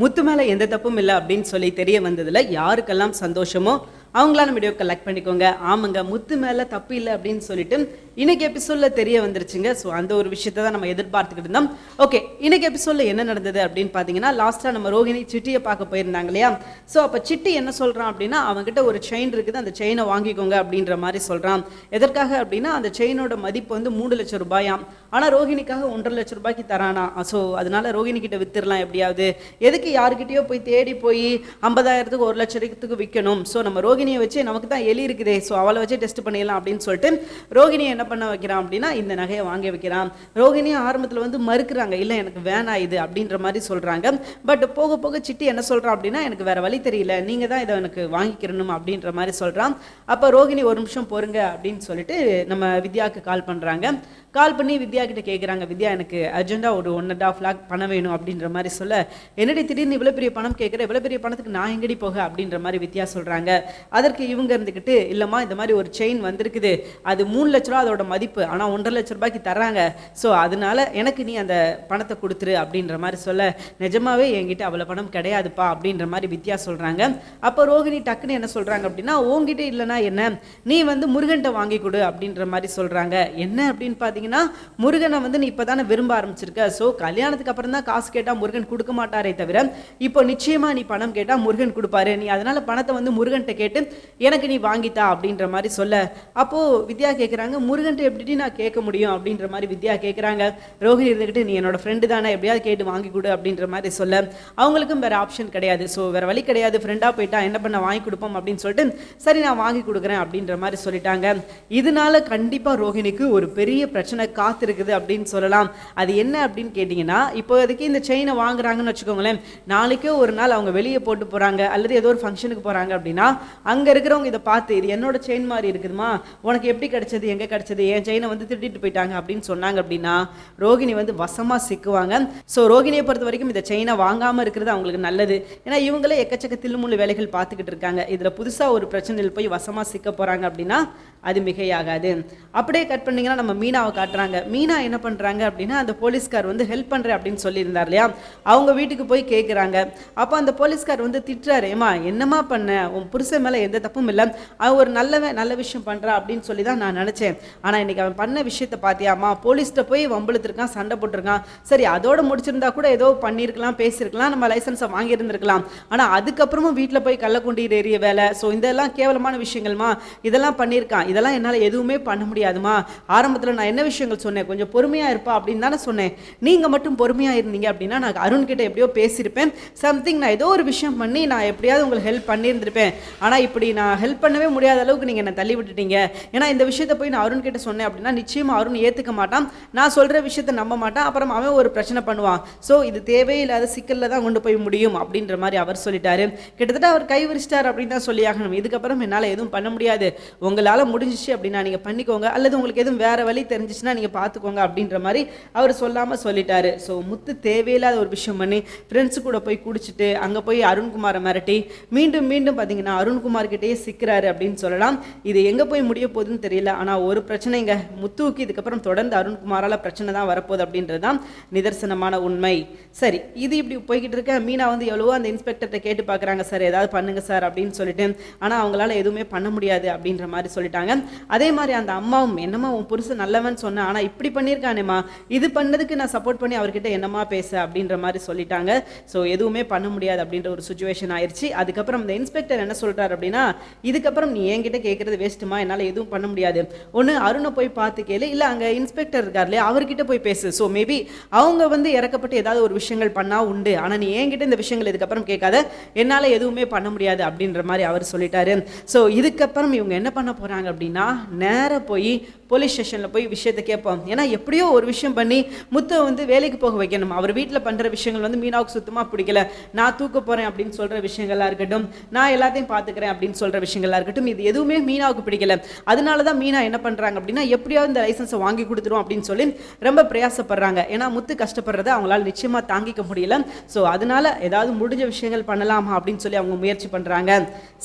முத்து மேலே எந்த தப்பும் இல்லை அப்படின்னு சொல்லி தெரிய வந்ததில் யாருக்கெல்லாம் சந்தோஷமோ அவங்களாம் வீடியோ கலெக்ட் பண்ணிக்கோங்க. ஆமாங்க முத்து மேலே தப்பு இல்லை அப்படின்னு சொல்லிட்டு இன்னைக்கு எபிசோடில் தெரிய வந்துருச்சுங்க. ஸோ அந்த ஒரு விஷயத்தை தான் நம்ம எதிர்பார்த்துக்கிட்டு இருந்தோம். ஓகே இன்னைக்கு எபிசோடில் என்ன நடந்தது அப்படின்னு பார்த்தீங்கன்னா லாஸ்ட்டாக நம்ம ரோஹிணி சிட்டியை பார்க்க போயிருந்தாங்க இல்லையா? ஸோ அப்போ சிட்டி என்ன சொல்கிறான் அப்படின்னா அவங்ககிட்ட ஒரு செயின் இருக்குது அந்த செயினை வாங்கிக்கோங்க அப்படின்ற மாதிரி சொல்கிறான் எதற்காக அப்படின்னா அந்த செயினோட மதிப்பு வந்து மூணு லட்சம் ரூபாயாம் ஆனால் ரோஹிணிக்காக ஒன்றரை லட்சம் ரூபாய்க்கு தரானா? ஸோ அதனால ரோஹிணி கிட்ட வித்துடலாம் எப்படியாவது. எதுக்கு யாருக்கிட்டயோ போய் தேடி போய் ஐம்பதாயிரத்துக்கு ஒரு லட்சத்துக்கு விற்கணும் ஸோ நம்ம ரோகிணியை வச்சு நமக்கு தான் எலி இருக்குதே. ஸோ அவளை வச்சு டெஸ்ட் பண்ணிடலாம் அப்படின்னு சொல்லிட்டு ரோகிணியை என்ன பண்ண வைக்கிறான் அப்படின்னா இந்த நகையை வாங்கி வைக்கிறான். ரோகிணியும் ஆரம்பத்தில் வந்து மறுக்கிறாங்க இல்லை எனக்கு வேணாம் இது அப்படின்ற மாதிரி சொல்கிறாங்க பட் போக போக சிட்டி என்ன சொல்கிறான் அப்படின்னா எனக்கு வேற வழி தெரியல நீங்கள் தான் இதை எனக்கு வாங்கிக்கிறணும் அப்படின்ற மாதிரி சொல்கிறான் அப்போ ரோகிணி ஒரு நிமிஷம் பொறுங்க அப்படின்னு சொல்லிட்டு நம்ம வித்யாவுக்கு கால் பண்ணுறாங்க கால் பண்ணி வித்யா கிட்ட கேட்குறாங்க வித்யா எனக்கு அர்ஜென்ட்டாக ஒரு ஒன் அண்ட் ஆஃப் லேக் பணம் வேணும் அப்படின்ற மாதிரி சொல்ல என்னடி திடீர்னு இவ்வளோ பெரிய பணம் கேட்குற இவ்வளோ பெரிய பணத்துக்கு நான் எங்கடி போக அப்படின்ற மாதிரி வித்யா சொல்கிறாங்க அதற்கு இவங்க இருந்துக்கிட்டு இல்லைம்மா இந்த மாதிரி ஒரு செயின் வந்திருக்குது. அது மூணு லட்ச ரூபா அதோட மதிப்பு. ஆனால் ஒன்றரை லட்ச ரூபாய்க்கு தர்றாங்க. ஸோ அதனால எனக்கு நீ அந்த பணத்தை கொடுத்துரு அப்படின்ற மாதிரி சொல்ல நிஜமாவே என்கிட்ட அவ்வளோ பணம் கிடையாதுப்பா அப்படின்ற மாதிரி வித்யா சொல்கிறாங்க அப்போ ரோகிணி டக்குன்னு என்ன சொல்கிறாங்க அப்படின்னா உங்ககிட்ட இல்லைனா என்ன? நீ வந்து முருகன்ட்ட வாங்கி கொடு அப்படின்ற மாதிரி சொல்கிறாங்க என்ன அப்படின்னு பார்த்தீங்கன்னா முருகனை வந்து நீ இப்போ தானே விரும்ப ஆரம்பிச்சிருக்க. ஸோ கல்யாணத்துக்கு அப்புறம் தான் காசு கேட்டால் முருகன் கொடுக்க மாட்டாரே தவிர இப்போ நிச்சயமாக நீ பணம் கேட்டால் முருகன் கொடுப்பாரு. நீ அதனால பணத்தை வந்து முருகன்கிட்ட கேட்டு எனக்கு நீ வாங்கித்தா அப்படின்ற மாதிரி சொல்ல. அப்போது வித்யா கேட்குறாங்க முருகன்ட்ட எப்படி நான் கேட்க முடியும்? அப்படின்ற மாதிரி வித்யா கேட்குறாங்க ரோஹிணி இருந்துக்கிட்டு நீ என்னோட ஃப்ரெண்டு தானே எப்படியாவது கேட்டு வாங்கி கொடு அப்படின்ற மாதிரி சொல்ல. அவங்களுக்கும் வேற ஆப்ஷன் கிடையாது. ஸோ வேற வழி கிடையாது. ஃப்ரெண்டாக போயிட்டா என்ன பண்ண வாங்கி கொடுப்போம் அப்படின்னு சொல்லிட்டு சரி நான் வாங்கி கொடுக்குறேன் அப்படின்ற மாதிரி சொல்லிட்டாங்க. இதனால கண்டிப்பாக ரோஹிணிக்கு ஒரு பெரிய பிரச்சனை பிரச்சனை காத்திருக்குது அப்படின்னு சொல்லலாம். அது என்ன அப்படின்னு கேட்டிங்கன்னா இப்போதைக்கு இந்த செயினை வாங்குறாங்கன்னு வச்சுக்கோங்களேன். நாளைக்கே ஒரு நாள் அவங்க வெளியே போட்டு போகிறாங்க அல்லது ஏதோ ஒரு ஃபங்க்ஷனுக்கு போகிறாங்க அப்படின்னா அங்கே இருக்கிறவங்க இதை பார்த்து இது என்னோட செயின் மாதிரி இருக்குதுமா? உனக்கு எப்படி கிடச்சது? எங்கே கிடச்சது? என் செயினை வந்து திருட்டிட்டு போயிட்டாங்க அப்படின்னு சொன்னாங்க அப்படின்னா ரோகிணி வந்து வசமாக சிக்குவாங்க. ஸோ ரோகிணியை பொறுத்த வரைக்கும் இந்த செயினை வாங்காமல் இருக்கிறது அவங்களுக்கு நல்லது. ஏன்னா இவங்களே எக்கச்சக்க தில்லுமுள்ளு வேலைகள் பார்த்துக்கிட்டு இருக்காங்க. இதில் புதுசாக ஒரு பிரச்சனையில் போய் வசமாக சிக்க போகிறாங்க அப்படின்னா அது மிகையாகாது. அப்படியே கட் பண்ணிங்கன்னா நம்ம மீனாவை காட்டுறாங்க. மீனா என்ன பண்ணுறாங்க அப்படின்னா அந்த போலீஸ்கார் வந்து ஹெல்ப் பண்ணுறேன் அப்படின்னு சொல்லியிருந்தார் இல்லையா? அவங்க வீட்டுக்கு போய் கேட்குறாங்க அப்போ அந்த போலீஸ்கார் வந்து திட்டுறாரு ஏமா என்னம்மா பண்ண? உன் புருஷன் மேலே எந்த தப்பும் இல்லை. அவன் ஒரு நல்லவன் நல்ல விஷயம் பண்ணுறா அப்படின்னு சொல்லி தான் நான் நினச்சேன். ஆனால் இன்னைக்கு அவன் பண்ண விஷயத்தை பார்த்தியாம்மா போலீஸ்கிட்ட போய் வம்பளுத்துருக்கான் சண்டை போட்டிருக்கான். சரி அதோட முடிச்சிருந்தா கூட ஏதோ பண்ணியிருக்கலாம் பேசியிருக்கலாம் நம்ம லைசன்ஸை வாங்கியிருந்திருக்கலாம். ஆனால் அதுக்கப்புறமும் வீட்டில் போய் கள்ளக்குண்டீர் எறிய வேலை. ஸோ இதெல்லாம் கேவலமான விஷயங்கள்மா. இதெல்லாம் பண்ணியிருக்கான். இதெல்லாம் என்னால் எதுவுமே பண்ண முடியாதுமா. ஆரம்பத்தில் நான் என்ன விஷயங்கள் சொன்னேன். கொஞ்சம் பொறுமையாக இருப்பா அப்படின்னு தானே சொன்னேன். நீங்கள் மட்டும் பொறுமையாக இருந்தீங்க அப்படின்னா நான் அருண்கிட்ட எப்படியோ பேசியிருப்பேன். சம்திங் நான் ஏதோ ஒரு விஷயம் பண்ணி நான் எப்படியாவது உங்களுக்கு ஹெல்ப் பண்ணியிருந்திருப்பேன். ஆனால் இப்படி நான் ஹெல்ப் பண்ணவே முடியாத அளவுக்கு நீங்கள் என்னை தள்ளி விட்டுட்டீங்க. ஏன்னா இந்த விஷயத்தை போய் நான் அருண் கிட்ட சொன்னேன் அப்படின்னா நிச்சயமாக அருண் ஏற்றுக்க மாட்டான். நான் சொல்கிற விஷயத்தை நம்ப மாட்டான். அப்புறம் அவன் ஒரு பிரச்சனை பண்ணுவான். ஸோ இது தேவையில்லாத சிக்கலில் தான் கொண்டு போய் முடியும் அப்படின்ற மாதிரி அவர் சொல்லிட்டாரு. கிட்டத்தட்ட அவர் கைவிரிச்சிட்டார் அப்படின்னு தான் சொல்லியாகணும் இதுக்கப்புறம் என்னால் எதுவும் பண்ண முடியாது. உங்களால் முடிஞ்சிச்சு அப்படின்னா நீங்கள் பண்ணிக்கோங்க. அல்லது உங்களுக்கு எதுவும் வேற வழி தெரிஞ்சிச்சுன்னா நீங்கள் பார்த்துக்கோங்க அப்படின்ற மாதிரி அவர் சொல்லாமல் சொல்லிட்டாரு. ஸோ முத்து தேவையில்லாத ஒரு விஷயம் பண்ணி ஃப்ரெண்ட்ஸு கூட போய் குடிச்சிட்டு அங்கே போய் அருண்குமாரை மிரட்டி மீண்டும் மீண்டும் பார்த்தீங்கன்னா அருண்குமார்கிட்டயே சிக்கிறாரு அப்படின்னு சொல்லலாம். இது எங்கே போய் முடிய போகுதுன்னு தெரியல. ஆனால் ஒரு பிரச்சனைங்க. முத்துவுக்கு இதுக்கப்புறம் தொடர்ந்து அருண்குமாரால் பிரச்சனை தான் வரப்போகுது அப்படின்றது தான் நிதர்சனமான உண்மை. சரி இது இப்படி போய்கிட்டு இருக்க. மீனா வந்து எவ்வளவோ அந்த இன்ஸ்பெக்டர்கிட்ட கேட்டு பார்க்குறாங்க சார் ஏதாவது பண்ணுங்க சார் அப்படின்னு சொல்லிட்டு. ஆனால் அவங்களால எதுவுமே பண்ண முடியாது அப்படின்ற மாதிரி சொல்லிட்டாங்க. அதே மாதிரி அந்த அம்மாவும் என்னம்மா உன் புருஷன் நல்லவன் சொன்னேன். ஆனால் இப்படி பண்ணியிருக்கானேம்மா இது பண்ணதுக்கு நான் சப்போர்ட் பண்ணி அவர்கிட்ட என்னம்மா பேச அப்படின்ற மாதிரி சொல்லிட்டாங்க. ஸோ எதுவுமே பண்ண முடியாது அப்படின்ற ஒரு சுச்சுவேஷன் ஆயிடுச்சு அதுக்கப்புறம் இந்த இன்ஸ்பெக்டர் என்ன சொல்கிறார் அப்படின்னா இதுக்கப்புறம் நீ என்கிட்ட கேட்கறது வேஸ்ட்டுமா என்னால் எதுவும் பண்ண முடியாது. ஒன்று அருணை போய் பார்த்து கேளு. இல்லை அங்கே இன்ஸ்பெக்டர் இருக்கார் இல்லையா அவர்கிட்ட போய் பேசு. ஸோ மேபி அவங்க வந்து இறக்கப்பட்டு ஏதாவது ஒரு விஷயங்கள் பண்ணா உண்டு. ஆனால் நீ என்கிட்ட இந்த விஷயங்கள் இதுக்கப்புறம் கேட்காத. என்னால் எதுவுமே பண்ண முடியாது அப்படின்ற மாதிரி அவர் சொல்லிட்டாரு. ஸோ இதுக்கப்புறம் இவங்க என்ன பண்ண போகிறாங்க அப்படின்னா நேராக போய் போலீஸ் ஸ்டேஷனில் போய் விஷயத்தை கேட்போம். ஏன்னா எப்படியோ ஒரு விஷயம் பண்ணி முத்தை வந்து வேலைக்கு போக வைக்கணும். அவர் வீட்டில் பண்ணுற விஷயங்கள் வந்து மீனாவுக்கு சுத்தமாக பிடிக்கல. நான் தூக்க போகிறேன் அப்படின்னு சொல்கிற விஷயங்களாக இருக்கட்டும் நான் எல்லாத்தையும் பார்த்துக்கிறேன் அப்படின்னு சொல்கிற விஷயங்களாக இருக்கட்டும் இது எதுவுமே மீனாவுக்கு பிடிக்கல. அதனால தான் மீனா என்ன பண்ணுறாங்க அப்படின்னா எப்படியாவது இந்த லைசன்ஸை வாங்கி கொடுத்துரும் அப்படின்னு சொல்லி ரொம்ப பிரயாசப்படுறாங்க. ஏன்னா முத்து கஷ்டப்படுறதை அவங்களால நிச்சயமாக தாங்கிக்க முடியல. ஸோ அதனால ஏதாவது முடிஞ்ச விஷயங்கள் பண்ணலாமா அப்படின்னு சொல்லி அவங்க முயற்சி பண்ணுறாங்க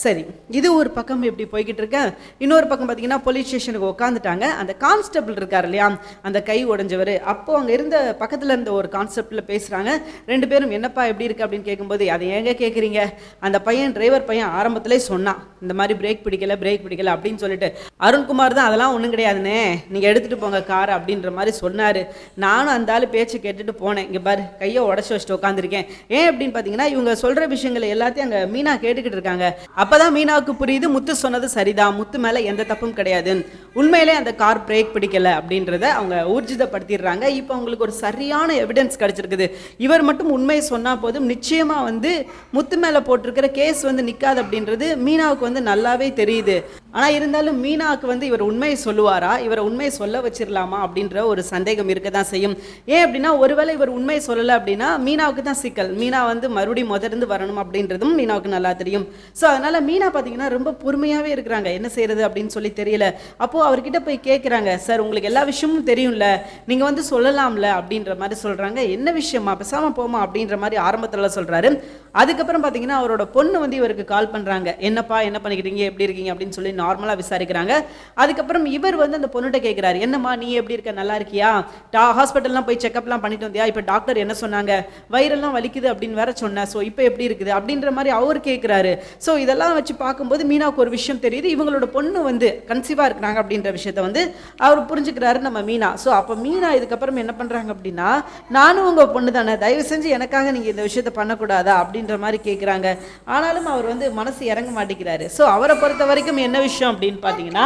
சரி இது ஒரு பக்கம் இப்படி போய்கிட்டு இருக்க. இன்னொரு பக்கம் பார்த்தீங்கன்னா போலீஸ் ஸ்டேஷனுக்கு உட்காந்துட்டாங்க அந்த கான்ஸ்டபிள் இருக்கார் இல்லையா? அந்த கை உடஞ்சவர். அப்போ அங்கே இருந்த பக்கத்தில் இருந்த ஒரு கான்செப்டில் பேசுகிறாங்க ரெண்டு பேரும் என்னப்பா எப்படி இருக்கு? அப்படின்னு கேட்கும்போது அதை ஏங்க கேட்குறீங்க அந்த பையன் டிரைவர் பையன் ஆரம்பத்திலே சொன்னான். இந்த மாதிரி பிரேக் பிடிக்கல பிரேக் பிடிக்கல அப்படின்னு சொல்லிட்டு. அருண்குமார் தான் அதெல்லாம் ஒன்றும் கிடையாதுண்ணே. நீங்கள் எடுத்துகிட்டு போங்க கார் அப்படின்ற மாதிரி சொன்னார். நானும் அந்த ஆள் பேச்சு கேட்டுட்டு போனேன். இங்கே பாரு கையை உடச்சி வச்சுட்டு உட்காந்துருக்கேன் ஏன் அப்படின்னு பார்த்தீங்கன்னா இவங்க சொல்கிற விஷயங்களை எல்லாத்தையும் அங்கே மீனா கேட்டுக்கிட்டு இருக்காங்க. அப்போ தான் மீனாவுக்கு புரியுது முத்து சொன்னது சரிதான். முத்து மேலே எந்த தப்பும் கிடையாது. உண்மையிலே அந்த கார் பிரேக் பிடிக்கலை அப்படின்றத அவங்க ஊர்ஜிதப்படுத்திடுறாங்க. இப்போ அவங்களுக்கு ஒரு சரியான எவிடன்ஸ் கிடச்சிருக்குது. இவர் மட்டும் உண்மையை சொன்னால் போதும். நிச்சயமாக வந்து முத்து மேலே போட்டிருக்கிற கேஸ் வந்து நிற்காது அப்படின்றது மீனாவுக்கு வந்து நல்லாவே தெரியுது. ஆனால் இருந்தாலும் மீனாவுக்கு வந்து இவர் உண்மையை சொல்லுவாரா? இவரை உண்மையை சொல்ல வச்சிடலாமா அப்படின்ற ஒரு சந்தேகம் இருக்க தான் செய்யும். ஏன் அப்படின்னா ஒருவேளை இவர் உண்மையை சொல்லலை அப்படின்னா மீனாவுக்கு தான் சிக்கல். மீனா வந்து மறுபடியும் முதர்ந்து வரணும் அப்படின்றதும் மீனாவுக்கு நல்லா தெரியும். ஸோ அதனால் மீனா பார்த்தீங்கன்னா ரொம்ப பொறுமையாகவே இருக்கிறாங்க. என்ன செய்யறது அப்படின்னு சொல்லி தெரியல. அப்போது அவர்கிட்ட போய் கேட்குறாங்க சார் உங்களுக்கு எல்லா விஷயமும் தெரியும்ல. நீங்கள் வந்து சொல்லலாம்ல அப்படின்ற மாதிரி சொல்கிறாங்க என்ன விஷயமா பெசாமல் போமா அப்படின்ற மாதிரி ஆரம்பத்தில் சொல்கிறாரு அதுக்கப்புறம் பார்த்தீங்கன்னா அவரோட பொண்ணு வந்து இவருக்கு கால் பண்ணுறாங்க என்னப்பா என்ன பண்ணிக்கிறீங்க எப்படி இருக்கீங்க? அப்படின்னு சொல்லி நார்மலாக விசாரிக்கிறாங்க. அதுக்கப்புறம் இவர் வந்து அந்த பொண்ணுகிட்ட கேட்குறாரு என்னம்மா நீ எப்படி இருக்க? நல்லா இருக்கியா? டா ஹாஸ்பிட்டல்லாம் போய் செக்அப்லாம் பண்ணிட்டு வந்தியா? இப்போ டாக்டர் என்ன சொன்னாங்க? வயிறெல்லாம் வலிக்குது அப்படின்னு வேற சொன்னேன் ஸோ இப்போ எப்படி இருக்குது? அப்படின்ற மாதிரி அவர் கேட்குறாரு ஸோ இதெல்லாம் வச்சு பார்க்கும்போது மீனாவுக்கு ஒரு விஷயம் தெரியுது. இவங்களோட பொண்ணு வந்து கன்சீவாக இருக்கிறாங்க அப்படின்ற விஷயத்த வந்து அவர் புரிஞ்சுக்கிறாரு நம்ம மீனா. ஸோ அப்போ மீனா இதுக்கப்புறம் என்ன பண்ணுறாங்க அப்படின்னா நானும் உங்கள் பொண்ணு தானே. தயவு செஞ்சு எனக்காக நீங்கள் இந்த விஷயத்த பண்ணக்கூடாதா? அப்படின்ற மாதிரி கேட்குறாங்க ஆனாலும் அவர் வந்து மனசு இறங்க மாட்டேங்கிறாரு. ஸோ அவரை பொறுத்த வரைக்கும் என்ன விஷயம் விஷயம் அப்படின்னு பார்த்தீங்கன்னா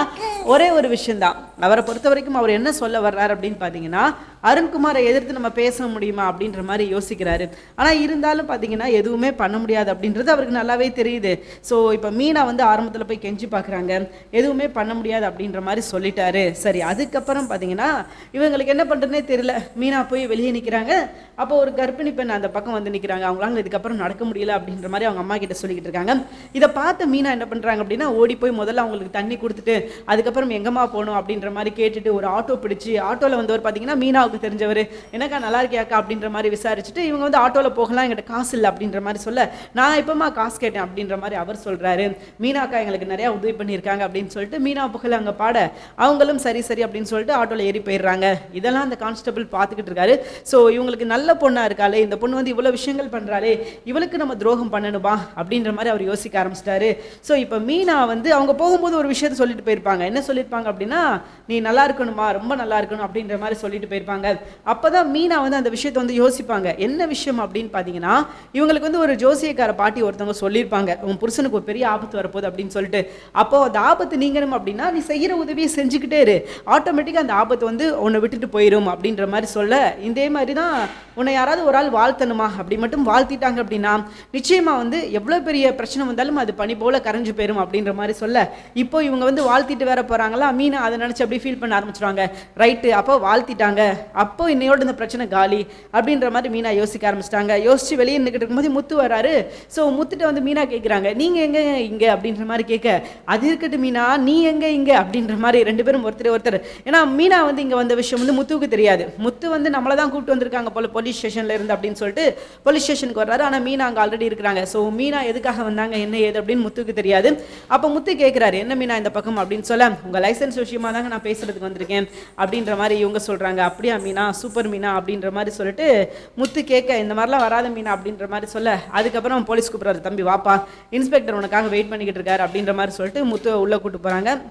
ஒரே ஒரு விஷயந்தான் அவரை பொறுத்த வரைக்கும் அவர் என்ன சொல்ல வர்றாரு அப்படின்னு பார்த்தீங்கன்னா அருண்குமாரை எதிர்த்து நம்ம பேச முடியுமா அப்படின்ற மாதிரி யோசிக்கிறாரு. ஆனால் இருந்தாலும் பார்த்தீங்கன்னா எதுவுமே பண்ண முடியாது அப்படின்றது அவருக்கு நல்லாவே தெரியுது. ஸோ இப்போ மீனா வந்து ஆரம்பத்தில் போய் கெஞ்சி பார்க்குறாங்க எதுவுமே பண்ண முடியாது அப்படின்ற மாதிரி சொல்லிட்டாரு. சரி அதுக்கப்புறம் பார்த்தீங்கன்னா இவங்களுக்கு என்ன பண்ணுறதுனே தெரியல. மீனா போய் வெளியே நிற்கிறாங்க அப்போ ஒரு கர்ப்பிணி பெண் அந்த பக்கம் வந்து நிற்கிறாங்க அவங்களால இதுக்கப்புறம் நடக்க முடியல அப்படின்ற மாதிரி அவங்க அம்மா கிட்ட சொல்லிக்கிட்டு இருக்காங்க. இதை பார்த்து மீனா என்ன பண்ணுறாங்க அப்படின்னா ஓடி போய் முதல்ல அவங்க அவங்களுக்கு தண்ணி கொடுத்துட்டு அதுக்கப்புறம் எங்கம்மா போகணும்? அப்படின்ற மாதிரி கேட்டுட்டு ஒரு ஆட்டோ பிடிச்சி ஆட்டோவில் வந்தவர் பார்த்தீங்கன்னா மீனாவுக்கு தெரிஞ்சவர். எனக்கா நல்லா இருக்கியாக்கா? அப்படின்ற மாதிரி விசாரிச்சுட்டு இவங்க வந்து ஆட்டோவில் போகலாம் எங்கிட்ட காசு இல்லை அப்படின்ற மாதிரி சொல்ல நான் இப்போமா காசு கேட்டேன் அப்படின்ற மாதிரி அவர் சொல்கிறாரு மீனாக்கா எங்களுக்கு நிறையா உதவி பண்ணியிருக்காங்க அப்படின்னு சொல்லிட்டு மீனா புகழ் அங்கே பாட அவங்களும் சரி சரி அப்படின்னு சொல்லிட்டு ஆட்டோவில் ஏறி போயிடுறாங்க. இதெல்லாம் அந்த கான்ஸ்டபிள் பார்த்துக்கிட்டு இருக்காரு. ஸோ இவங்களுக்கு நல்ல பொண்ணாக இருக்காளே இந்த பொண்ணு வந்து இவ்வளோ விஷயங்கள் பண்ணுறாளே இவளுக்கு நம்ம துரோகம் பண்ணணுமா? அப்படின்ற மாதிரி அவர் யோசிக்க ஆரம்பிச்சிட்டாரு. ஸோ இப்போ மீனா வந்து அவங்க போகும்போது ஒரு விஷயத்த சொல்லிட்டு போயிருப்பாங்க. என்ன சொல்லியிருப்பாங்க அப்படின்னா நீ நல்லா இருக்கணுமா? ரொம்ப நல்லா இருக்கணும் அப்படின்ற மாதிரி சொல்லிட்டு போயிருப்பாங்க. அப்போ தான் மீனா வந்து அந்த விஷயத்தை வந்து யோசிப்பாங்க. என்ன விஷயம் அப்படின்னு பார்த்தீங்கன்னா இவங்களுக்கு வந்து ஒரு ஜோசியக்கார பாட்டி ஒருத்தவங்க சொல்லியிருப்பாங்க. உன் புருஷனுக்கு ஒரு பெரிய ஆபத்து வரப்போகுது அப்படின்னு சொல்லிட்டு. அப்போ அந்த ஆபத்து நீங்கணும் அப்படின்னா நீ செய்கிற உதவியை செஞ்சுக்கிட்டே இரு. ஆட்டோமேட்டிக்காக அந்த ஆபத்து வந்து உன்னை விட்டுட்டு போயிடும் அப்படின்ற மாதிரி சொல்ல இதே மாதிரி தான் உன்னை யாராவது ஒரு ஆள் வாழ்த்தணுமா? அப்படி மட்டும் வாழ்த்திட்டாங்க அப்படின்னா நிச்சயமா வந்து எவ்வளோ பெரிய பிரச்சனை வந்தாலும் அது பனி போல கரைஞ்சு போயிடும் அப்படின்ற மாதிரி சொல்ல இப்போ இவங்க வந்து வாழ்த்திட்டு வேற போகிறாங்களா மீனா அதை நினச்சி அப்படியே ஃபீல் பண்ண ஆரம்பிச்சிருவாங்க. ரைட்டு அப்போ வாழ்த்திட்டாங்க. அப்போ இன்னையோட இந்த பிரச்சனை காலி அப்படின்ற மாதிரி மீனா யோசிக்க ஆரம்பிச்சிட்டாங்க. யோசிச்சு வெளியே நின்றுக்கிட்டு இருக்கும்போது முத்து வராரு. ஸோ முத்துட்ட வந்து மீனா கேட்குறாங்க நீங்கள் எங்கே இங்கே? அப்படின்ற மாதிரி கேட்க அது இருக்கட்டும் மீனா நீ எங்கே இங்கே? அப்படின்ற மாதிரி ரெண்டு பேரும் ஒருத்தர் ஒருத்தர். ஏன்னா மீனா வந்து இங்கே வந்த விஷயம் வந்து முத்துவுக்கு தெரியாது. முத்து வந்து நம்மளை தான் கூப்பிட்டு வந்திருக்காங்க போல போலீஸ் ஸ்டேஷனில் இருந்து அப்படின்னு சொல்லிட்டு போலீஸ் ஸ்டேஷனுக்கு வர்றாரு. ஆனால் மீனா அங்கே ஆல்ரெடி இருக்கிறாங்க. ஸோ மீனா எதுக்காக வந்தாங்க என்ன ஏது அப்படின்னு முத்துக்கு தெரியாது. அப்போ முத்து கேட்குறாரு என்ன மீனா இந்த பக்கம் அப்படின்னு சொல்ல உங்க லைசன்ஸ் விஷயமா தாங்க நான் பேசுறதுக்கு வந்திருக்கேன் அப்படின்ற மாதிரி இவங்க சொல்றாங்க. அப்படியா மீனா? சூப்பர் மீனா? அப்படின்ற மாதிரி சொல்லிட்டு முத்து கேட்க இந்த மாதிரிலாம் வராத மீனா அப்படின்ற மாதிரி சொல்ல அதுக்கப்புறம் போலீஸ் கூப்பிட்றாரு தம்பி வாப்பா இன்ஸ்பெக்டர் உனக்காக வெயிட் பண்ணிக்கிட்டு இருக்காரு அப்படின்ற மாதிரி சொல்லிட்டு முத்து உள்ள கூட்டு போறாங்க.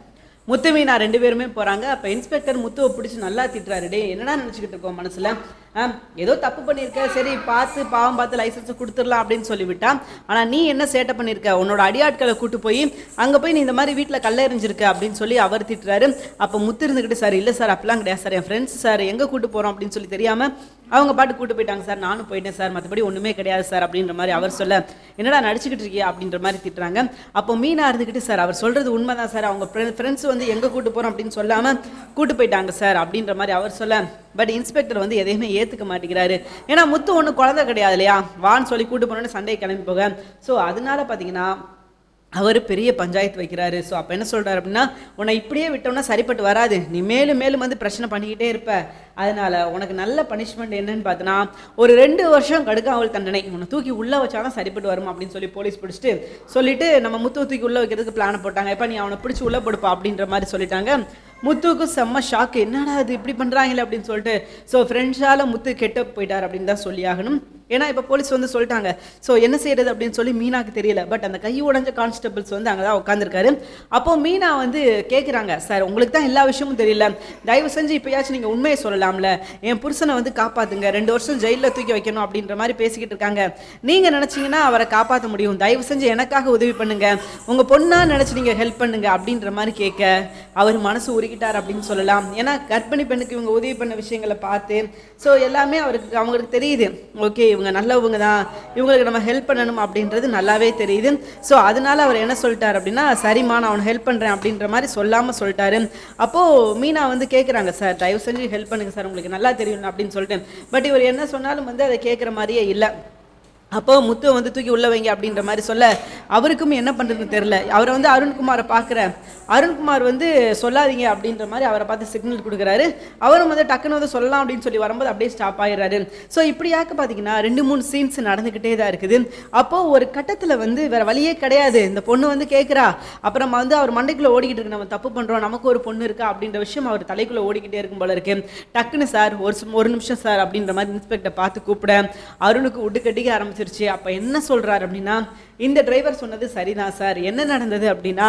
முத்து மீனா ரெண்டு பேருமே போறாங்க. அப்ப இன்ஸ்பெக்டர் முத்துவை பிடிச்சி நல்லா திட்டுறாரு. டே என்னடா நினச்சிக்கிட்டு இருக்கோம் மனசுல? ஏதோ தப்பு பண்ணியிருக்க சரி பார்த்து பாவம் பார்த்து லைசன்ஸ் கொடுத்துடலாம் அப்படின்னு சொல்லிவிட்டா. ஆனால் நீ என்ன சேட்டை பண்ணியிருக்க உன்னோட அடியாட்களை கூட்டு போய் அங்கே போய் நீ இந்த மாதிரி வீட்டில் கல்ல எறிஞ்சிருக்க அப்படின்னு சொல்லி அவர் திட்டுறாரு. அப்போ முத்து இருந்துக்கிட்டு சார் இல்லை சார் அப்படிலாம் கிடையாது சார். என் ஃப்ரெண்ட்ஸ் சார் எங்கே கூட்டு போகிறோம் அப்படின்னு சொல்லி தெரியாமல் அவங்க பாட்டு கூட்டு போயிட்டாங்க சார். நானும் போயிட்டேன் சார். மற்றபடி ஒன்றுமே கிடையாது சார் அப்படின்ற மாதிரி அவர் சொல்ல என்னடா நடிச்சுக்கிட்டு இருக்கியா? அப்படின்ற மாதிரி திட்டுறாங்க. அப்போ மீனாக இருந்துக்கிட்டு சார் அவர் சொல்கிறது உண்மை தான் சார். அவங்க ஃப்ரெண்ட்ஸ் வந்து எங்கே கூட்டு போகிறோம் அப்படின்னு சொல்லாமல் கூட்டு போயிட்டாங்க சார் அப்படின்ற மாதிரி அவர் சொல்ல பட் இன்ஸ்பெக்டர் வந்து எதையுமே ஏற்றுக்க மாட்டேங்கிறாரு. ஏன்னா முத்து ஒன்றும் குழந்தை கிடையாது இல்லையா? வான்னு சொல்லி கூட்டு போனோன்னு சண்டையை கிளம்பி போக. ஸோ அதனால பார்த்தீங்கன்னா அவர் பெரிய பஞ்சாயத்து வைக்கிறாரு. ஸோ அப்போ என்ன சொல்கிறார் அப்படின்னா உன்னை இப்படியே விட்டோம்னா சரிப்பட்டு வராது. நீ மேலும் மேலும் வந்து பிரச்சனை பண்ணிக்கிட்டே இருப்ப. அதனால் உனக்கு நல்ல பனிஷ்மெண்ட் என்னன்னு பார்த்தோன்னா ஒரு ரெண்டு வருஷம் கடுக்காவல் தண்டனை. உன்னை தூக்கி உள்ளே வச்சாலும் சரிப்பட்டு வரும் அப்படின்னு சொல்லி போலீஸ் பிடிச்சிட்டு சொல்லிட்டு நம்ம முத்து தூக்கி உள்ளே வைக்கிறதுக்கு பிளான் போட்டாங்க. இப்போ நீ அவனை பிடிச்சி உள்ளே போடுப்பா அப்படின்ற மாதிரி சொல்லிட்டாங்க. முத்துவுக்கு செம்ம ஷாக்கு என்னடா இது இப்படி பண்ணுறாங்களே அப்படின்னு சொல்லிட்டு ஸோ ஃப்ரெண்ட்ஸால் முத்து கெட்ட போயிட்டார் அப்படின்னு தான் சொல்லி ஆகணும். ஏன்னா இப்போ போலீஸ் வந்து சொல்லிட்டாங்க. ஸோ என்ன செய்யறது அப்படின்னு சொல்லி மீனாக்கு தெரியல. பட் அந்த கை உடஞ்ச கான்ஸ்டபிள்ஸ் வந்து அங்கே தான் உட்காந்துருக்காரு அப்போ மீனா வந்து கேட்குறாங்க சார் உங்களுக்கு தான் எல்லா விஷயமும் தெரியல. தயவு செஞ்சு இப்போயாச்சும் நீங்கள் உண்மையை சொல்லலாம்ல என் புருஷனை வந்து காப்பாத்துங்க. ரெண்டு வருஷம் ஜெயிலில் தூக்கி வைக்கணும் அப்படின்ற மாதிரி பேசிக்கிட்டு இருக்காங்க. நீங்கள் நினச்சிங்கன்னா அவரை காப்பாற்ற முடியும். தயவு செஞ்சு எனக்காக உதவி பண்ணுங்க. உங்கள் பொண்ணா நினச்சி நீங்கள் ஹெல்ப் பண்ணுங்க அப்படின்ற மாதிரி கேட்க. அவர் மனசு உருகிட்டார் அப்படின்னு சொல்லலாம். ஏன்னா கர்ப்பிணி பெண்ணுக்கு இவங்க உதவி பண்ண விஷயங்களை பார்த்து ஸோ எல்லாமே அவருக்கு அவங்களுக்கு தெரியுது. ஓகே இவங்க நல்லவங்க தான். இவங்களுக்கு நம்ம ஹெல்ப் பண்ணணும் அப்படின்றது நல்லாவே தெரியுது. ஸோ அதனால அவர் என்ன சொல்லிட்டார் அப்படின்னா சரிம்மா நான் அவனை ஹெல்ப் பண்ணுறேன் அப்படின்ற மாதிரி சொல்லாமல் சொல்லிட்டாரு. அப்போது மீனா வந்து கேட்குறாங்க சார் தயவு செஞ்சு ஹெல்ப் பண்ணுங்க சார் உங்களுக்கு நல்லா தெரியும் அப்படின்னு சொல்லிட்டு பட் இவர் என்ன சொன்னாலும் வந்து அதை கேட்குற மாதிரியே இல்லை. அப்போ முத்து வந்து தூக்கி உள்ள வைங்க அப்படின்ற மாதிரி சொல்ல அவருக்கும் என்ன பண்ணுறதுன்னு தெரில அவரை வந்து அருண்குமாரை பார்க்குற அருண்குமார் வந்து சொல்லாதீங்க அப்படின்ற மாதிரி அவரை பார்த்து சிக்னல் கொடுக்குறாரு. அவரும் வந்து டக்குன்னு வந்து சொல்லலாம் அப்படின்னு சொல்லி வரும்போது அப்படியே ஸ்டாப் ஆயிடுறாரு. ஸோ இப்படியாக்க பார்த்தீங்கன்னா ரெண்டு மூணு சீன்ஸ் நடந்துக்கிட்டே தான் இருக்குது. அப்போது ஒரு கட்டத்தில் வந்து வேறு வழியே கிடையாது. இந்த பொண்ணு வந்து கேட்குறா அப்புறம் வந்து அவர் மண்டைக்குள்ளே ஓடிக்கிட்டு இருக்கு. நம்ம தப்பு பண்ணுறோம் நமக்கு ஒரு பொண்ணு இருக்கா அப்படின்ற விஷயம் அவர் தலைக்குள்ளே ஓடிக்கிட்டே இருக்கும் போல இருக்கு. டக்குன்னு சார் ஒரு ஒரு நிமிஷம் சார் அப்படின்ற மாதிரி இன்ஸ்பெக்டர் பார்த்து கூப்பிட அருணுக்கு உட்டு கட்டிக்க ஆரம்பிச்சிருச்சு. அப்போ என்ன சொல்கிறார் அப்படின்னா இந்த டிரைவர் சொன்னது சரிதான் சார் என்ன நடந்தது அப்படின்னா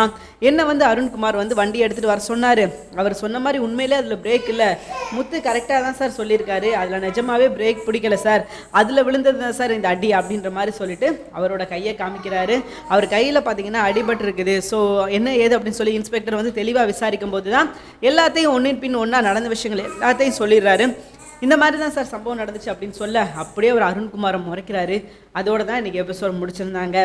என்ன வந்து அருண்குமார் வந்து வண்டி எடுத்துகிட்டு வர சொன்னார். அவர் சொன்ன மாதிரி உண்மையிலே அதில் பிரேக் இல்லை. முத்து கரெக்டாக தான் சார் சொல்லியிருக்காரு. அதில் நிஜமாவே பிரேக் பிடிக்கல சார் அதில் விழுந்தது தான் சார் இந்த அடி அப்படின்ற மாதிரி சொல்லிட்டு அவரோட கையை காமிக்கிறாரு. அவர் கையில் பார்த்தீங்கன்னா அடிபட்டு இருக்குது. ஸோ என்ன ஏது அப்படின்னு சொல்லி இன்ஸ்பெக்டர் வந்து தெளிவாக விசாரிக்கும் போது தான் எல்லாத்தையும் ஒன்றின் பின் ஒன்றா நடந்த விஷயங்கள் எல்லாத்தையும் சொல்லிடுறாரு. இந்த மாதிரி தான் சார் சம்பவம் நடந்துச்சு அப்படின்னு சொல்ல அப்படியே ஒரு அருண்குமாரை முறைக்கிறாரு. அதோட தான் இன்றைக்கி எபிசோட் முடிச்சிருந்தாங்க.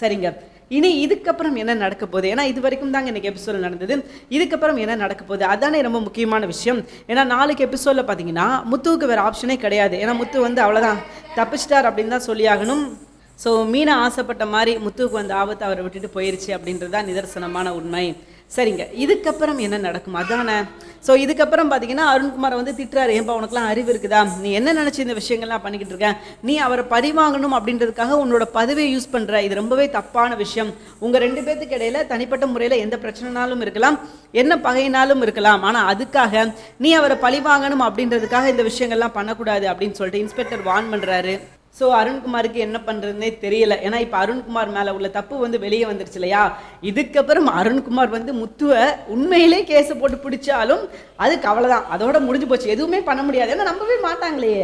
சரிங்க. இனி இதுக்கப்புறம் என்ன நடக்க போகுது? ஏன்னா இது வரைக்கும் தாங்க இன்றைக்கி எபிசோட் நடந்தது. இதுக்கப்புறம் என்ன நடக்க போகுது? அதானே ரொம்ப முக்கியமான விஷயம். ஏன்னா நாளைக்கு எபிசோடில் பார்த்தீங்கன்னா முத்துவுக்கு வேறு ஆப்ஷனே கிடையாது. ஏன்னா முத்து வந்து அவ்வளோதான் தப்பிச்சிட்டார் அப்படின்னு தான் சொல்லியாகணும் ஸோ மீனை ஆசைப்பட்ட மாதிரி முத்துவுக்கு வந்த ஆபத்து அவரை விட்டுட்டு போயிருச்சு அப்படின்றது தான் நிதர்சனமான உண்மை. சரிங்க. இதுக்கப்புறம் என்ன நடக்கும்? அதானே. ஸோ இதுக்கப்புறம் பார்த்தீங்கன்னா அருண்குமாரை வந்து திட்டுறாரு. ஏன்பா உனக்குலாம் அறிவு இருக்குதா? நீ என்ன நினச்சி இந்த விஷயங்கள்லாம் பண்ணிக்கிட்டு இருக்க? நீ அவரை பரிவாங்கணும் அப்படின்றதுக்காக உன்னோட பதவியை யூஸ் பண்ணுற இது ரொம்பவே தப்பான விஷயம். உங்கள் ரெண்டு பேர்த்துக்கு இடையில தனிப்பட்ட முறையில் எந்த பிரச்சனைனாலும் இருக்கலாம். என்ன பகையினாலும் இருக்கலாம். ஆனால் அதுக்காக நீ அவரை பழிவாங்கணும் அப்படின்றதுக்காக இந்த விஷயங்கள்லாம் பண்ணக்கூடாது அப்படின்னு சொல்லிட்டு இன்ஸ்பெக்டர் வான் பண்ணுறாரு ஸோ அருண்குமாருக்கு என்ன பண்ணுறதுனே தெரியல. ஏன்னா இப்போ அருண்குமார் மேலே உள்ள தப்பு வந்து வெளியே வந்துருச்சு இல்லையா? இதுக்கப்புறம் அருண்குமார் வந்து முத்துவை உண்மையிலே கேஸை போட்டு பிடிச்சாலும் அதுக்கு அவ்வளோதான் அதோட முடிஞ்சு போச்சு. எதுவுமே பண்ண முடியாது. ஏன்னா நம்பவே மாட்டாங்களே.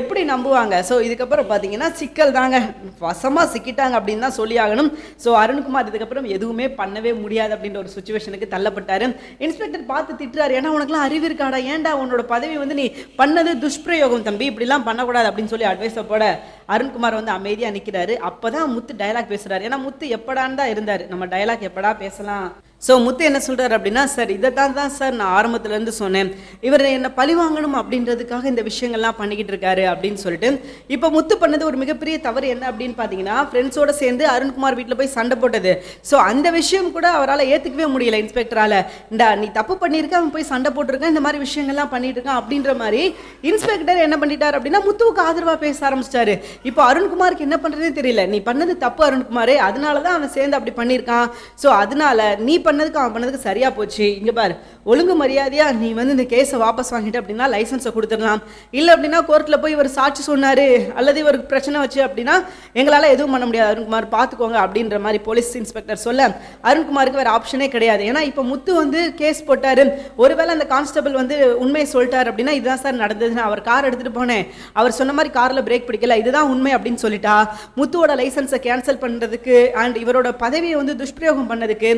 எப்படி நம்புவாங்க? ஸோ இதுக்கப்புறம் பார்த்தீங்கன்னா சிக்கல் தாங்க. வசமாக சிக்கிட்டாங்க அப்படின்னு தான் சொல்லி ஆகணும். ஸோ அருண்குமார் இதுக்கப்புறம் எதுவுமே பண்ணவே முடியாது அப்படின்ற ஒரு சுச்சுவேஷனுக்கு தள்ளப்பட்டார். இன்ஸ்பெக்டர் பார்த்து திட்டுறாரு. ஏன்னா உனக்குலாம் அறிவு இருக்காடா? ஏன்டா உன்னோட பதவி வந்து நீ பண்ணது துஷ்பிரயோகம் தம்பி. இப்படிலாம் பண்ணக்கூடாது அப்படின்னு சொல்லி அட்வைஸை போட அருண்குமார் வந்து அமைதியாக நிற்கிறாரு அப்போ தான் முத்து டயலாக் பேசுகிறாரு ஏன்னா முத்து எப்படான்னு தான் இருந்தார். நம்ம டயலாக் எப்படா பேசலாம்? ஸோ முத்து என்ன சொல்கிறார் அப்படின்னா சார் இதை தான் தான் சார் நான் ஆரம்பத்துலேருந்து சொன்னேன். இவர் என்னை பழி வாங்கணும் அப்படின்றதுக்காக இந்த விஷயங்கள்லாம் பண்ணிக்கிட்டு இருக்காரு அப்படின்னு சொல்லிட்டு. இப்போ முத்து பண்ணது ஒரு மிகப்பெரிய தவறு என்ன அப்படின்னு பார்த்தீங்கன்னா ஃப்ரெண்ட்ஸோடு சேர்ந்து அருண்குமார் வீட்டில் போய் சண்டை போட்டது. ஸோ அந்த விஷயம் கூட அவரால் ஏற்றுக்கவே முடியல இன்ஸ்பெக்டரால். இந்தா நீ தப்பு பண்ணியிருக்க அவன் போய் சண்டை போட்டிருக்கான் இந்த மாதிரி விஷயங்கள்லாம் பண்ணிட்டு இருக்கான் அப்படின்ற மாதிரி இன்ஸ்பெக்டர் என்ன பண்ணிட்டார் அப்படின்னா முத்துவுக்கு ஆதரவாக பேச ஆரம்பிச்சிட்டாரு. இப்போ அருண்குமாருக்கு என்ன பண்ணுறதே தெரியல. நீ பண்ணது தப்பு அருண்குமார். அதனால தான் அவன் சேர்ந்து அப்படி பண்ணியிருக்கான். ஸோ அதனால நீ பண்ணதுக்கு அவன் பண்ணதுக்கு சரியா போச்சு. இங்க பாரு ஒழுங்கு மரியாதையா நீ வந்து இந்த கேஸை வாபஸ் வாங்கிட்டு அப்படின்னா லைசன்ஸை கொடுத்துடலாம். இல்லை அப்படின்னா கோர்ட்டில் போய் இவர் சாட்சி சொன்னாரு அல்லது இவருக்கு பிரச்சனை வச்சு அப்படின்னா எங்களால் எதுவும் பண்ண முடியாது. அருண்குமார் பார்த்துக்கோங்க அப்படின்ற மாதிரி போலீஸ் இன்ஸ்பெக்டர் சொல்ல அருண்குமாருக்கு வேறு ஆப்ஷனே கிடையாது. ஏன்னா இப்போ முத்து வந்து கேஸ் போட்டாரு. ஒருவேளை அந்த கான்ஸ்டபிள் வந்து உண்மையை சொல்லிட்டார் அப்படின்னா இதுதான் சார் நடந்ததுன்னு அவர் கார் எடுத்துகிட்டு போனேன். அவர் சொன்ன மாதிரி காரில் பிரேக் பிடிக்கல இதுதான் உண்மை அப்படின்னு சொல்லிட்டா. முத்துவோட லைசன்ஸை கேன்சல் பண்ணுறதுக்கு அண்ட் இவரோட பதவியை வந்து துஷ்பிரயோகம் பண்ணதுக்கு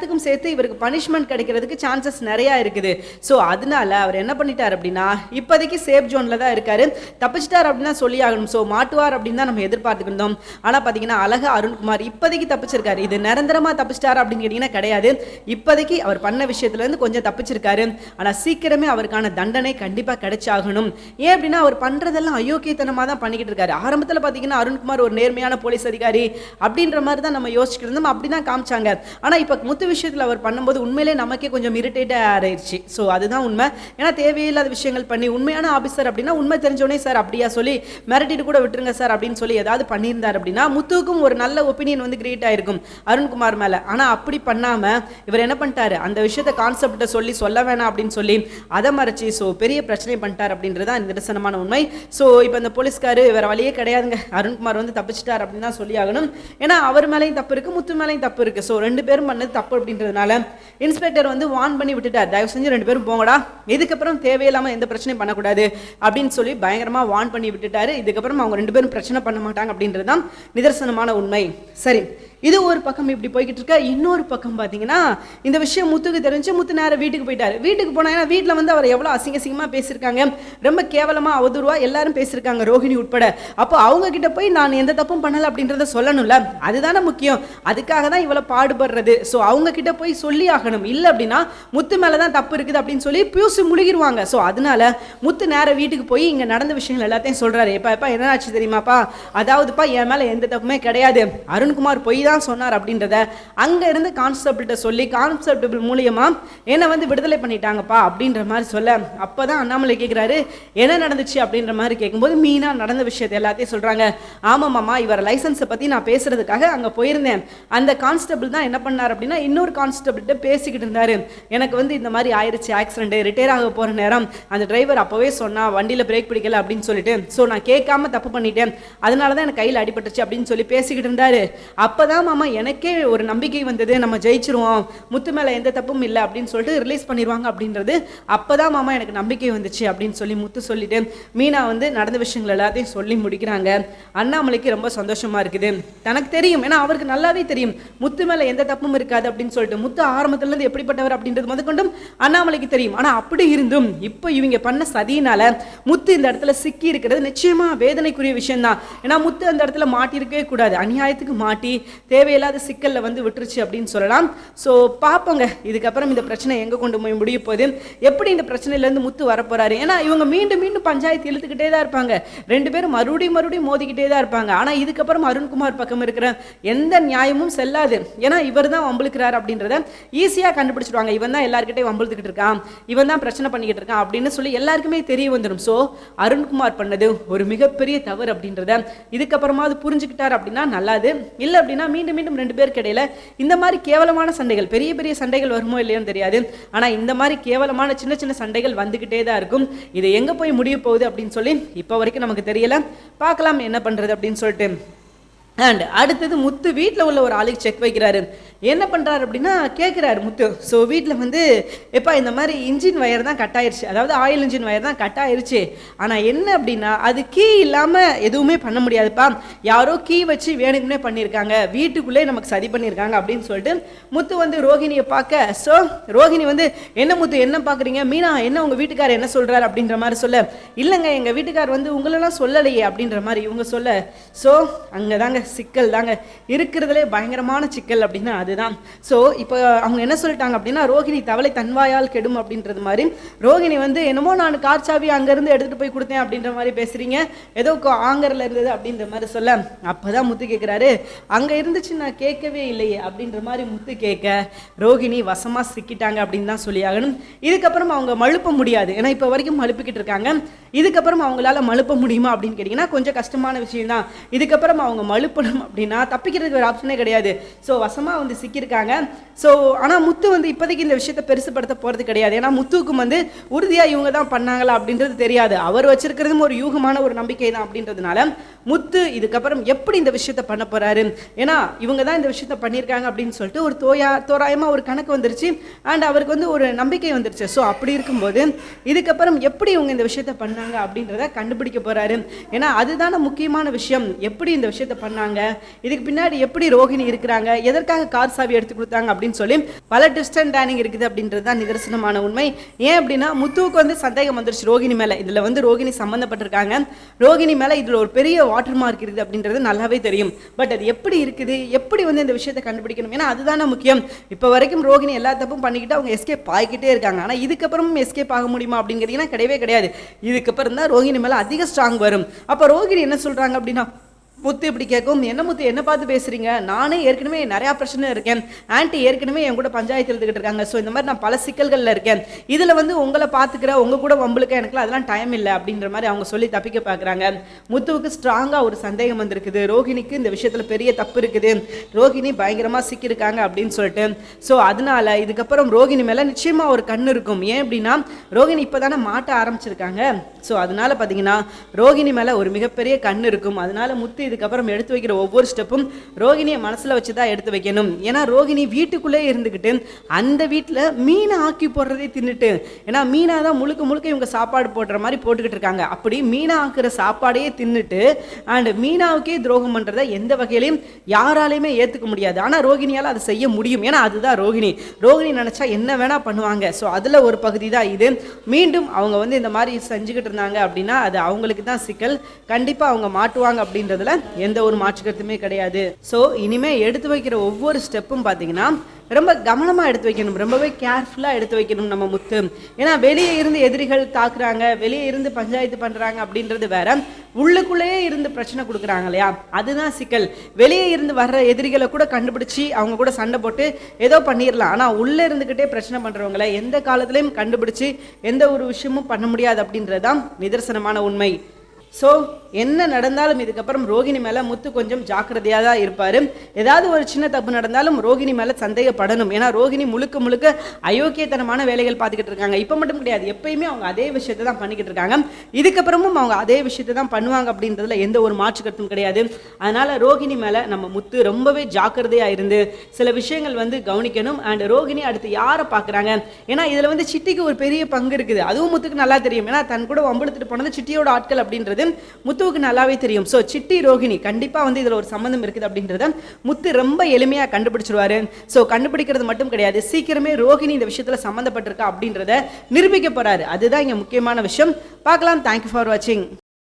எல்லாத்துக்கும் சேர்த்து இவருக்கு பனிஷ்மெண்ட் கிடைக்கிறதுக்கு சான்சஸ் நிறையா இருக்குது. ஸோ அதனால அவர் என்ன பண்ணிட்டார் அப்படின்னா இப்போதைக்கு சேஃப் ஜோனில் தான் இருக்காரு. தப்பிச்சிட்டார் அப்படின்னு தான் சொல்லி ஆகணும். ஸோ மாட்டுவார் அப்படின்னு தான் நம்ம எதிர்பார்த்துக்கிட்டு இருந்தோம். ஆனால் பார்த்தீங்கன்னா அழகா அருண்குமார் இப்போதைக்கு தப்பிச்சிருக்காரு. இது நிரந்தரமாக தப்பிச்சிட்டார் அப்படின்னு கேட்டிங்கன்னா கிடையாது. இப்போதைக்கு அவர் பண்ண விஷயத்துலேருந்து கொஞ்சம் தப்பிச்சிருக்காரு. ஆனால் சீக்கிரமே அவருக்கான தண்டனை கண்டிப்பாக கிடைச்சாகணும். ஏன் அப்படின்னா அவர் பண்ணுறதெல்லாம் அயோக்கியத்தனமாக தான் பண்ணிக்கிட்டு இருக்காரு. ஆரம்பத்தில் பார்த்தீங்கன்னா அருண்குமார் ஒரு நேர்மையான போலீஸ் அதிகாரி அப்படின்ற மாதிரி தான் நம்ம யோசிச்சுட்டு இருந்தோம். அப்படி தான் காமிச்சாங்க. ஆனால் இப்போ முத்து விஷயத்தில் அவர் பண்ணும்போது உண்மையிலே நமக்கே கொஞ்சம் இரிட்டேட்டாக ஆயிடுச்சு ஸோ அதுதான் உண்மை. ஏன்னா தேவையில்லாத விஷயங்கள் பண்ணி உண்மையான ஆஃபீஸர் அப்படின்னா உண்மை தெரிஞ்சோடனே சார் அப்படியா? சொல்லி மிரட்டிட்டு கூட விட்டுருங்க சார் அப்படின்னு சொல்லி ஏதாவது பண்ணியிருந்தார் அப்படின்னா முத்துவுக்கும் ஒரு நல்ல ஒப்பீனியன் வந்து கிரியேட் ஆயிருக்கும் அருண்குமார் மேலே. ஆனால் அப்படி பண்ணாமல் இவர் என்ன பண்ணிட்டாரு? அந்த விஷயத்தை கான்செப்டை சொல்லி சொல்ல வேணாம் அப்படின்னு சொல்லி அதை மறைச்சி ஸோ பெரிய பிரச்சனை பண்ணிட்டார் அப்படின்றது தான் நிதர்சனமான உண்மை. ஸோ இப்போ இந்த போலீஸ்காரு வேறு வழியே கிடையாதுங்க. அருண்குமார் வந்து தப்பிச்சிட்டார் அப்படின்னு தான் சொல்லி ஆகணும். ஏன்னா அவர் மேலேயும் தப்பு இருக்குது முத்து மேலேயும் தப்பு இருக்குது ஸோ ரெண்டு பேரும் பண்ணது தப்பு. அப்படின்றதுனால இன்ஸ்பெக்டர் வந்து வார்ன் பண்ணி விட்டுட்டார். தயவு செஞ்சு ரெண்டு பேரும் போங்கடா. இதுக்கப்புறம் தேவையில்லாமல் எந்த பிரச்சனையும் பண்ணக்கூடாது அப்படின்னு சொல்லி பயங்கரமாக வார்ன் பண்ணி விட்டுட்டாரு. இதுக்கப்புறம் அவங்க ரெண்டு பேரும் பிரச்சனை பண்ண மாட்டாங்க அப்படின்றது தான் நிதர்சனமான உண்மை. சரி இது ஒரு பக்கம் இப்படி போய்கிட்டு இருக்க இன்னொரு பக்கம் பார்த்தீங்கன்னா இந்த விஷயம் முத்துக்கு தெரிஞ்சு முத்து நேரம் வீட்டுக்கு போயிட்டார். வீட்டுக்கு போனால் ஏன்னா வீட்டில் வந்து அவர் எவ்வளோ அசிங்க அசிங்கமாக பேசியிருக்காங்க. ரொம்ப கேவலமாக அவதூறுவா எல்லாரும் பேசியிருக்காங்க ரோஹிணி உட்பட. அப்போ அவங்க கிட்ட போய் நான் எந்த தப்பும் பண்ணலை அப்படின்றத சொல்லணும்ல? அதுதானே முக்கியம். அதுக்காக தான் இவ்வளோ பாடுபடுறது. ஸோ அவங்க கிட்ட போய் சொல்லி ஆகணும். இல்லை அப்படின்னா முத்து மேலே தான் தப்பு இருக்குது அப்படின்னு சொல்லி பியூசு முழுகிடுவாங்க ஸோ அதனால முத்து நேரம் வீட்டுக்கு போய் இங்கே நடந்த விஷயங்கள் எல்லாத்தையும் சொல்கிறாரு எப்பா எப்பா என்ன ஆச்சு தெரியுமாப்பா? அதாவதுப்பா என் மேலே எந்த தப்புமே கிடையாது. அருண்குமார் பொய் தான் சொன்னார் அப்படின்றத அங்கே இருந்து கான்ஸ்டபிள்கிட்ட சொல்லி கான்ஸ்டபிள் மூலியமா என்னை வந்து விடுதலை பண்ணிட்டாங்கப்பா அப்படின்ற மாதிரி சொல்ல அப்பதான் அண்ணாமலை கேட்குறாரு என்ன நடந்துச்சு? அப்படின்ற மாதிரி கேட்கும்போது மீனா நடந்த விஷயத்தை எல்லாத்தையும் சொல்றாங்க. ஆமாம்மாம்மா இவர் லைசன்ஸை பற்றி நான் பேசுறதுக்காக அங்கே போயிருந்தேன். அந்த கான்ஸ்டபிள் தான் என்ன பண்ணார் அப்படின்னா இன்னொரு கான்ஸ்டபிள்கிட்ட பேசிக்கிட்டு இருந்தாரு. எனக்கு வந்து இந்த மாதிரி ஆயிடுச்சு ஆக்சிடென்ட் ரிட்டையர் ஆக போகிற நேரம். அந்த டிரைவர் அப்போவே சொன்னால் வண்டியில் பிரேக் பிடிக்கல அப்படின்னு சொல்லிட்டு. ஸோ நான் கேட்காம தப்பு பண்ணிட்டேன். அதனால தான் எனக்கு கையில் அடிபட்டுச்சு அப்படின்னு சொல்லி பேசிக்கிட்டு இருந்தார். அப்போ தான் அதான் மாமா எனக்கே ஒரு நம்பிக்கை வந்தது. நம்ம ஜெயிச்சிருவோம். முத்து மேலே எந்த தப்பும் இல்லை அப்படின்னு சொல்லிட்டு ரிலீஸ் பண்ணிடுவாங்க அப்படின்றது. அப்பதான் மாமா எனக்கு நம்பிக்கை வந்துச்சு அப்படின்னு சொல்லி முத்து சொல்லிட்டு மீனா வந்து நடந்த விஷயங்கள் எல்லாத்தையும் சொல்லி முடிக்கிறாங்க. அண்ணாமலைக்கு ரொம்ப சந்தோஷமா இருக்குது. தனக்கு தெரியும். ஏன்னா அவருக்கு நல்லாவே தெரியும். முத்து மேலே எந்த தப்பும் இருக்காது அப்படின்னு சொல்லிட்டு. முத்து ஆரம்பத்துல இருந்து எப்படிப்பட்டவர் அப்படின்றது முதற்கொண்டும் அண்ணாமலைக்கு தெரியும். ஆனால் அப்படி இருந்தும் இப்போ இவங்க பண்ண சதியினால முத்து இந்த இடத்துல சிக்கி இருக்கிறது நிச்சயமா வேதனைக்குரிய விஷயம்தான். ஏன்னா முத்து அந்த இடத்துல மாட்டியிருக்கவே கூடாது. அநியாயத்துக்கு மாட்டி தேவையில்லாத சிக்கலில் வந்து விட்டுருச்சு அப்படின்னு சொல்லலாம். ஸோ பார்ப்போங்க இதுக்கப்புறம் இந்த பிரச்சனை எங்கே கொண்டு போய் முடிய போகுது? எப்படி இந்த பிரச்சனையிலேருந்து முத்து வரப்போறாரு? ஏன்னா இவங்க மீண்டும் மீண்டும் பஞ்சாயத்து இழுத்துக்கிட்டே தான் இருப்பாங்க. ரெண்டு பேரும் மறுபடியும் மறுபடியும் மோதிக்கிட்டே தான் இருப்பாங்க. ஆனால் இதுக்கப்புறம் அருண்குமார் பக்கம் இருக்கிற எந்த நியாயமும் செல்லாது. ஏன்னா இவர் தான் வம்பளுக்கிறார் அப்படின்றத ஈஸியாக கண்டுபிடிச்சிடுவாங்க. இவன் தான் எல்லாருக்கிட்டையும் வம்பளுத்துக்கிட்டு இருக்கான். இவன் தான் பிரச்சனை பண்ணிக்கிட்டு இருக்கான் அப்படின்னு சொல்லி எல்லாருக்குமே தெரிய வந்துடும் ஸோ அருண்குமார் பண்ணது ஒரு மிகப்பெரிய தவறு அப்படின்றத இதுக்கப்புறமா அது புரிஞ்சுக்கிட்டார் அப்படின்னா நல்லாது. இல்லை அப்படின்னா மீண்டும் மீண்டும் ரெண்டு பேருக்கு இடையில இந்த மாதிரி கேவலமான சண்டைகள் பெரிய பெரிய சண்டைகள் வருமோ இல்லையோன்னு தெரியாது. ஆனால் இந்த மாதிரி கேவலமான சின்ன சின்ன சண்டைகள் வந்துக்கிட்டே தான் இருக்கும். இது எங்கே போய் முடிய போகுது அப்படின்னு சொல்லி இப்போ வரைக்கும் நமக்கு தெரியல. பார்க்கலாம் என்ன பண்ணுறது அப்படின்னு சொல்லிட்டு. அண்ட் அடுத்தது முத்து வீட்டில் உள்ள ஒரு ஆளுக்கு செக் வைக்கிறாரு. என்ன பண்ணுறாரு அப்படின்னா கேட்குறாரு முத்து. ஸோ வீட்டில் வந்து எப்பா இந்த மாதிரி இன்ஜின் ஒயர் தான் கட் ஆயிடுச்சு அதாவது ஆயில் இன்ஜின் ஒயர் தான் கட் ஆயிடுச்சு ஆனால் என்ன அப்படின்னா அது கீ இல்லாமல் எதுவுமே பண்ண முடியாதுப்பா. யாரோ கீ வச்சு வேணுக்குனே பண்ணியிருக்காங்க. வீட்டுக்குள்ளே நமக்கு சரி பண்ணியிருக்காங்க அப்படின்னு சொல்லிட்டு முத்து வந்து ரோஹிணியை பார்க்க ஸோ ரோஹிணி வந்து என்ன முத்து என்ன பார்க்குறீங்க? மீனா என்ன உங்கள் வீட்டுக்காரர் என்ன சொல்கிறாரு அப்படின்ற மாதிரி சொல்ல இல்லைங்க எங்கள் வீட்டுக்கார் வந்து உங்களெல்லாம் சொல்லலையே அப்படின்ற மாதிரி இவங்க சொல்ல ஸோ அங்கே தாங்க சிக்கல் தாங்க. இருக்கிறதுலே பயங்கரமான சிக்கல் அப்படின்னா அதுதான். ஸோ இப்போ அவங்க என்ன சொல்லிட்டாங்க அப்படின்னா ரோஹிணி தவளை தன்வாயால் கெடும் அப்படின்றது மாதிரி. ரோஹிணி வந்து என்னமோ நான் கார் சாவி அங்கேருந்து எடுத்துகிட்டு போய் கொடுத்தேன் அப்படின்ற மாதிரி பேசுகிறீங்க ஏதோ ஆங்கரில் இருந்தது அப்படின்ற மாதிரி சொல்ல. அப்போ தான் முத்து கேட்குறாரு அங்கே இருந்துச்சு நான் கேட்கவே இல்லையே அப்படின்ற மாதிரி முத்து கேட்க ரோஹிணி வசமாக சிக்கிட்டாங்க அப்படின்னு தான் சொல்லி ஆகணும். இதுக்கப்புறம் அவங்க மழுப்ப முடியாது. ஏன்னா இப்போ வரைக்கும் மழுப்பிக்கிட்டு இருக்காங்க. இதுக்கப்புறம் அவங்களால மழுப்ப முடியுமா அப்படின்னு கேட்டிங்கன்னா கொஞ்சம் கஷ்டமான விஷயம் தான் இதுக்கப்புறம் அவங்க மழுப்பணும் அப்படின்னா தப்பிக்கிறதுக்கு ஒரு ஆப்ஷனே கிடையாது. ஸோ வசமாக வந்து சிக்கியிருக்காங்க. ஸோ ஆனால் முத்து வந்து இப்போதைக்கு இந்த விஷயத்தை பெருசுப்படுத்த போகிறது கிடையாது. ஏன்னா முத்துவுக்கும் வந்து உறுதியாக இவங்க தான் பண்ணாங்களா அப்படின்றது தெரியாது. அவர் வச்சிருக்கிறதும் ஒரு யூகமான ஒரு நம்பிக்கை தான் அப்படின்றதுனால முத்து இதுக்கப்புறம் எப்படி இந்த விஷயத்தை பண்ண போகிறாரு ஏன்னா இவங்க தான் இந்த விஷயத்த பண்ணியிருக்காங்க அப்படின்னு சொல்லிட்டு ஒரு தோயா தோராயமாக ஒரு கணக்கு வந்துருச்சு. அண்ட் அவருக்கு வந்து ஒரு நம்பிக்கை வந்துருச்சு. ஸோ அப்படி இருக்கும்போது இதுக்கப்புறம் எப்படி இவங்க இந்த விஷயத்த பண்ணாங்க அப்படின்றத கண்டுபிடிக்க போகிறாரு ஏன்னா அதுதானே முக்கியமான விஷயம். எப்படி இந்த விஷயத்த பண்ணாங்க இதுக்கு பின்னாடி எப்படி ரோஹிணி இருக்கிறாங்க? எதற்காக கார் சாவி எடுத்து கொடுத்தாங்க அப்படின்னு சொல்லி பல டிஸ்டன்ட் டேனிங் இருக்குது அப்படின்றது தான் நிதர்சனமான உண்மை. ஏன் அப்படின்னா முத்துவுக்கு வந்து சந்தேகம் வந்துருச்சு ரோகிணி மேலே. இதில் வந்து ரோகிணி சம்மந்தப்பட்டிருக்காங்க ரோகிணி மேலே இதில் ஒரு பெரிய வாட்டர் மார்க் இருக்குது அப்படின்றது நல்லாவே தெரியும். பட் அது எப்படி இருக்குது? எப்படி வந்து இந்த விஷயத்தை கண்டுபிடிக்கணும்? ஏன்னா அதுதானே முக்கியம். இப்போ வரைக்கும் ரோஹிணி எல்லா தப்பும் பண்ணிக்கிட்டு அவங்க எஸ்கேப் ஆகிக்கிட்டே இருக்காங்க. ஆனால் இதுக்கப்புறமும் எஸ்கேப் ஆக முடியுமா அப்படின்னு கிடையவே கிடையாது. இதுக்கப்புறம் தான் ரோஹிணி மேலே அதிக ஸ்ட்ராங் வரும். அப்போ ரோஹிணி என்ன சொல்கிறாங்க அப்படின்னா முத்து இப்படி கேட்கும் என்ன முத்து என்ன பார்த்து பேசுறீங்க? நானே ஏற்கனவே நிறையா பிரச்சனை இருக்கேன். ஆன்ட்டி ஏற்கனவே என் கூட பஞ்சாயத்து எழுதுகிட்டு இருக்காங்க. ஸோ இந்த மாதிரி நான் பல சிக்கல்களில் இருக்கேன். இதில் வந்து உங்களை பார்த்துக்கிற உங்கள் கூட வம்பளுக்க எனக்குலாம் அதெல்லாம் டைம் இல்லை. அப்படின்ற மாதிரி அவங்க சொல்லி தப்பிக்க பார்க்குறாங்க. முத்துவுக்கு ஸ்ட்ராங்காக ஒரு சந்தேகம் வந்திருக்குது. ரோஹிணிக்கு இந்த விஷயத்தில் பெரிய தப்பு இருக்குது. ரோஹிணி பயங்கரமாக சிக்கியிருக்காங்க அப்படின்னு சொல்லிட்டு. ஸோ அதனால இதுக்கப்புறம் ரோகிணி மேலே நிச்சயமாக ஒரு கண் இருக்கும். ஏன் அப்படின்னா ரோகிணி இப்போ தானே மாட்ட ஆரம்பிச்சிருக்காங்க. ஸோ அதனால பார்த்தீங்கன்னா ரோஹிணி மேலே ஒரு மிகப்பெரிய கண் இருக்கும். அதனால முத்து இதுக்கப்புறம் எடுத்து வைக்கிற ஒவ்வொரு ஸ்டெப்பும் ரோகிணியை மனசில் வச்சு தான் எடுத்து வைக்கணும். ஏன்னா ரோகிணி வீட்டுக்குள்ளே இருந்துக்கிட்டு அந்த வீட்டில் மீனை ஆக்கி போடுறதே தின்னுட்டு. ஏன்னா மீனா தான் முழுக்க முழுக்க இவங்க சாப்பாடு போடுற மாதிரி போட்டுக்கிட்டு இருக்காங்க. அப்படி மீனா ஆக்குற சாப்பாடையே தின்னுட்டு அண்ட் மீனாவுக்கே துரோகம் பண்ணுறதை எந்த வகையிலையும் யாராலையுமே ஏற்றுக்க முடியாது. ஆனால் ரோகிணியால் அதை செய்ய முடியும். ஏன்னா அதுதான் ரோகிணி. ரோகிணி நினச்சா என்ன வேணால் பண்ணுவாங்க. ஸோ அதில் ஒரு பகுதி தான் இது. மீண்டும் அவங்க வந்து இந்த மாதிரி செஞ்சுக்கிட்டு இருந்தாங்க அப்படின்னா அது அவங்களுக்கு தான் சிக்கல். கண்டிப்பாக அவங்க மாட்டுவாங்க அப்படின்றதுல எந்த ஒரு மாற்று கருத்துமே கிடையாது. ஸோ இனிமே எடுத்து வைக்கிற ஒவ்வொரு ஸ்டெப்பும் பார்த்தீங்கன்னா ரொம்ப கவனமாக எடுத்து வைக்கணும். ரொம்பவே கேர்ஃபுல்லாக எடுத்து வைக்கணும் நம்ம முத்து. ஏன்னா வெளியே இருந்து எதிரிகள் தாக்குறாங்க வெளியே இருந்து பஞ்சாயத்து பண்ணுறாங்க அப்படின்றது வேற. உள்ளுக்குள்ளேயே இருந்து பிரச்சனை கொடுக்குறாங்க இல்லையா? அதுதான் சிக்கல். வெளியே இருந்து வர்ற எதிரிகளை கூட கண்டுபிடிச்சி அவங்க கூட சண்டை போட்டு ஏதோ பண்ணிடலாம். ஆனால் உள்ளே இருந்துக்கிட்டே பிரச்சனை பண்ணுறவங்கள எந்த காலத்துலேயும் கண்டுபிடிச்சி எந்த ஒரு விஷயமும் பண்ண முடியாது அப்படின்றது தான் நிதர்சனமான உண்மை. ஸோ என்ன நடந்தாலும் இதுக்கப்புறம் ரோகிணி மேலே முத்து கொஞ்சம் ஜாக்கிரதையாக தான் இருப்பார். ஏதாவது ஒரு சின்ன தப்பு நடந்தாலும் ரோகிணி மேலே சந்தேகப்படணும். ஏன்னா ரோகிணி முழுக்க முழுக்க அயோக்கியத்தனமான வேலைகள் பார்த்துக்கிட்டு இருக்காங்க. இப்போ மட்டும் கிடையாது. எப்பயுமே அவங்க அதே விஷயத்தை தான் பண்ணிக்கிட்டு இருக்காங்க. இதுக்கப்புறமும் அவங்க அதே விஷயத்தை தான் பண்ணுவாங்க அப்படின்றதுல எந்த ஒரு மாற்று கருத்தும் கிடையாது. அதனால் ரோகிணி மேலே நம்ம முத்து ரொம்பவே ஜாக்கிரதையாக இருந்து சில விஷயங்கள் வந்து கவனிக்கணும். அண்ட் ரோகிணி அடுத்து யாரை பார்க்குறாங்க? ஏன்னா இதில் வந்து சிட்டிக்கு ஒரு பெரிய பங்கு இருக்குது. அதுவும் முத்துக்கு நல்லா தெரியும். ஏன்னா தன் கூட வம்பெடுத்துட்டு போனது சிட்டியோட ஆட்கள் அப்படின்றது முத்து முத்துவுக்கு நல்லாவே தெரியும். ஸோ சிட்டி ரோஹிணி கண்டிப்பாக வந்து இதில் ஒரு சம்மந்தம் இருக்குது அப்படின்றத முத்து ரொம்ப எளிமையாக கண்டுபிடிச்சிருவாரு. ஸோ கண்டுபிடிக்கிறது மட்டும் கிடையாது. சீக்கிரமே ரோகிணி இந்த விஷயத்தில் சம்மந்தப்பட்டிருக்கா அப்படின்றத நிரூபிக்க போகிறாரு அதுதான் இங்கே முக்கியமான விஷயம். பார்க்கலாம். தேங்க்யூ ஃபார் வாட்சிங்